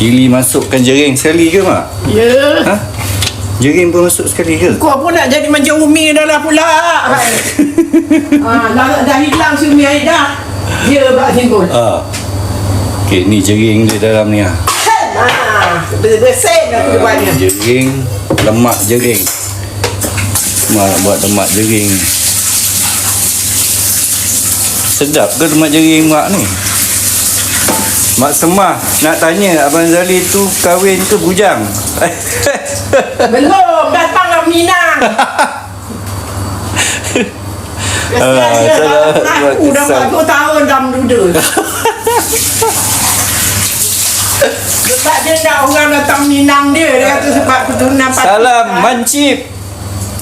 Cili masukkan jering sekali ke mak? Ya. Ha? Jering pun masuk sekali ke? Kau pun nak jadi macam Umi dah lah pula. Hai. ha, dah, dah hilang si Umi air dah. Dia bak singgul. Ah. Okey, ni jering dia dalam ni ah. Ha, bersih dah Ah, kedepannya. jering, lemak jering. Mak nak buat lemak jering. Sedap ke lemak jering mak ni? Mak Semah nak tanya Abang Zali tu kahwin ke bujang? Belum datang lah Minang. Ah, dia salah dah buat aku dah kesal. 40 tahun dah menduda. Sebab dia nak orang datang Minang dia. Dia kata sebab keturunan. Salam Mancip.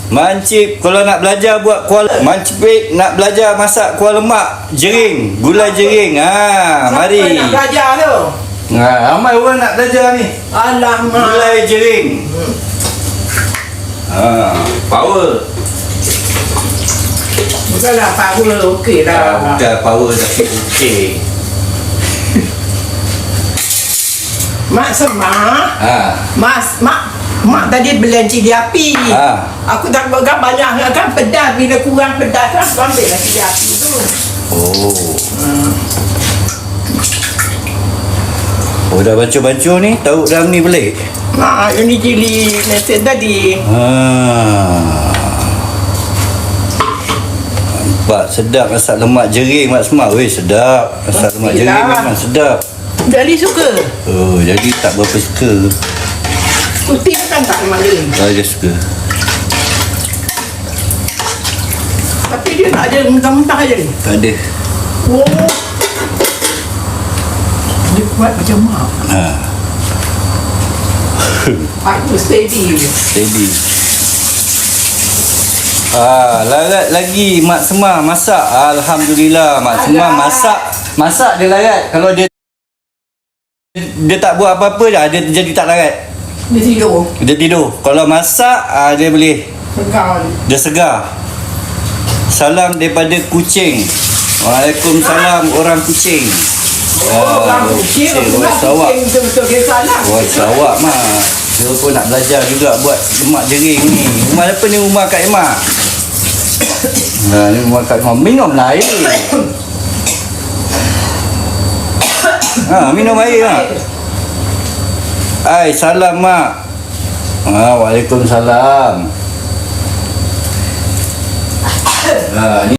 Mancip kalau nak belajar buat kuah Mancip nak belajar masak kuah lemak jering, gulai jering. Ha, Siapa mari. nak belajar tu? Ha, ramai orang nak belajar ni. Alamak. Gulai jering. Ha, power. Bukanlah power okey Ha, lah. bukan power tapi okey. Mak Semah. Ha. Mas, mak, mak tadi blend cili api. Ha. Aku tak kan banyak kan pedas. Bila kurang pedas kan aku ambil lah cili api tu. Oh. Oh dah baca-baca ni tahu dalam ni belik. Mak, ini cili nasi tadi. Ha. Nampak sedap masak lemak jering mak semua. Weh sedap. Masak lemak jering memang sedap. Jadi suka. Oh jadi tak berapa suka. Tuti bukan tak memang dia. Saya dia suka. Tapi dia tak ada mentah-mentah je ni. Tak ada. Oh. Dia buat macam mak. Ha. Aku steady. Steady. Ah, larat lagi mak semua masak. Alhamdulillah mak Alah. masak. Masak dia larat. Kalau dia dia tak buat apa-apa dah dia jadi tak larat. Dia tidur. Dia tidur. Kalau masak ah, dia boleh Pegang. dia segar. Salam daripada kucing. Waalaikumsalam orang kucing. Oh, orang orang kucing. kucing, Orang orang Sarawak. kucing betul-betul dia salah. Orang Sarawak mah. Dia pun nak belajar juga buat lemak jering ni. Rumah apa ni rumah Kak Emak? Nah, ni rumah Kak Emak. Minum lah air. ha, minum air lah. Hai, salam mak. Ha, Waalaikumsalam. Ha, ni